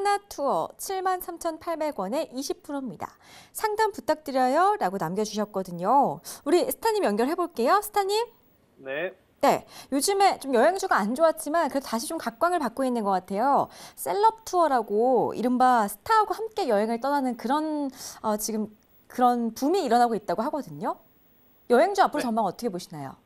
하나 투어 73,800원에 20%입니다. 상담 부탁드려요 라고 남겨주셨거든요. 우리 스타님 연결해 볼게요. 스타님. 네, 네, 요즘에 좀 여행주가 안 좋았지만 그래도 다시 좀 각광을 받고 있는 것 같아요. 셀럽 투어라고 이른바 스타하고 함께 여행을 떠나는 그런 어, 지금 그런 붐이 일어나고 있다고 하거든요. 여행주 앞으로 네. 전망 어떻게 보시나요?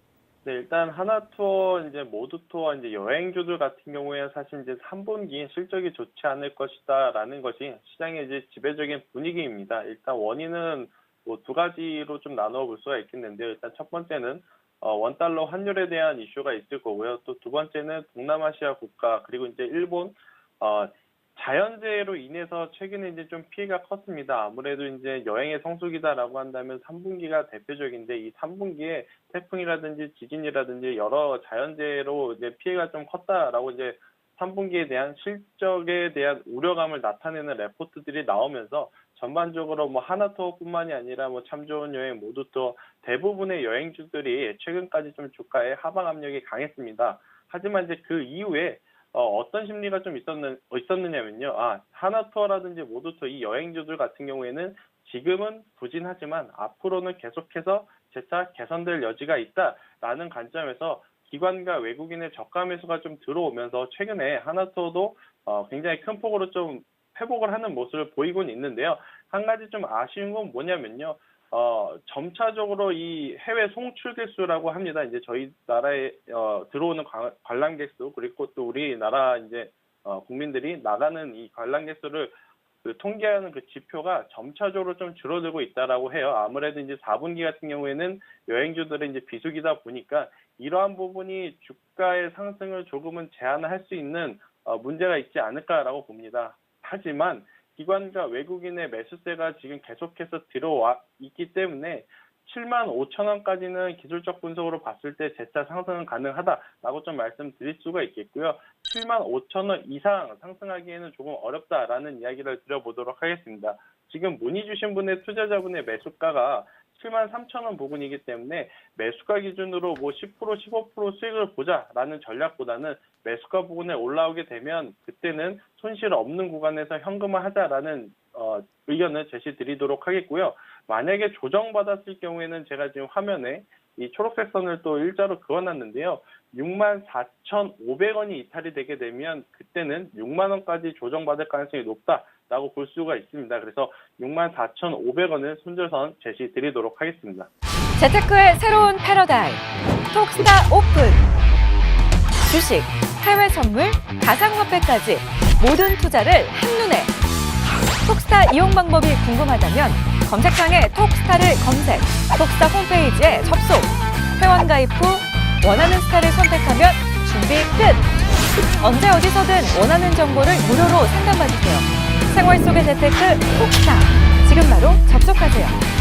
네, 일단 하나 투어, 이제 모두 투어, 이제 여행주들 같은 경우에 사실 이제 3분기 실적이 좋지 않을 것이다라는 것이 시장의 이제 지배적인 분위기입니다. 일단 원인은 뭐 두 가지로 좀 나누어 볼 수가 있겠는데요. 일단 첫 번째는 어, 원달러 환율에 대한 이슈가 있을 거고요. 또 두 번째는 동남아시아 국가 그리고 이제 일본 어, 자연재해로 인해서 최근에 이제 좀 피해가 컸습니다. 아무래도 이제 여행의 성수기다라고 한다면 3분기가 대표적인데 이 3분기에 태풍이라든지 지진이라든지 여러 자연재해로 이제 피해가 좀 컸다라고 이제 3분기에 대한 실적에 대한 우려감을 나타내는 레포트들이 나오면서 전반적으로 뭐 하나투어뿐만이 아니라 뭐 참 좋은 여행 모두 투어 대부분의 여행주들이 최근까지 좀 주가의 하방 압력이 강했습니다. 하지만 이제 그 이후에 어, 떤 심리가 좀 있었는, 어, 있었느냐면요. 아, 하나 투어라든지 모두 투어 이 여행주들 같은 경우에는 지금은 부진하지만 앞으로는 계속해서 재차 개선될 여지가 있다라는 관점에서 기관과 외국인의 저가 매수가 좀 들어오면서 최근에 하나투어도 어, 굉장히 큰 폭으로 좀 회복을 하는 모습을 보이곤 있는데요. 한 가지 좀 아쉬운 건 뭐냐면요. 어, 점차적으로 이 해외 송출객 수라고 합니다. 이제 저희 나라에 어, 들어오는 관- 관람객 수 그리고 또 우리나라 이제 어, 국민들이 나가는 이 관람객 수를 그 통계하는 그 지표가 점차적으로 좀 줄어들고 있다라고 해요. 아무래도 이제 4분기 같은 경우에는 여행주들은 이제 비수기다 보니까 이러한 부분이 주가의 상승을 조금은 제한할 수 있는 어, 문제가 있지 않을까라고 봅니다. 하지만 기관과 외국인의 매수세가 지금 계속해서 들어와 있기 때문에 7만 5천 원까지는 기술적 분석으로 봤을 때 재차 상승은 가능하다라고 좀 말씀드릴 수가 있겠고요. 7만 5천 원 이상 상승하기에는 조금 어렵다라는 이야기를 드려보도록 하겠습니다. 지금 문의 주신 분의 투자자분의 매수가가 7만 3천 원 부근이기 때문에 매수가 기준으로 뭐 10% 15% 수익을 보자라는 전략보다는 매수가 부근에 올라오게 되면 그때는 손실 없는 구간에서 현금화하자라는 어, 의견을 제시드리도록 하겠고요. 만약에 조정받았을 경우에는 제가 지금 화면에 이 초록색 선을 또 일자로 그어놨는데요. 64,500원이 이탈이 되게 되면 그때는 6만 원까지 조정받을 가능성이 높다 라고 볼 수가 있습니다. 그래서 64,500원을 손절선 제시 드리도록 하겠습니다. 재테크의 새로운 패러다임 톡스타 오픈. 주식, 해외 선물, 가상화폐까지 모든 투자를 한눈에. 톡스타 이용 방법이 궁금하다면 검색창에 톡스타를 검색 톡스타 홈페이지에 접속. 회원 가입 후 원하는 스타를 선택하면 준비 끝. 언제 어디서든 원하는 정보를 무료로 상담받으세요 생활 속의 재테크 톡스타 지금 바로 접속하세요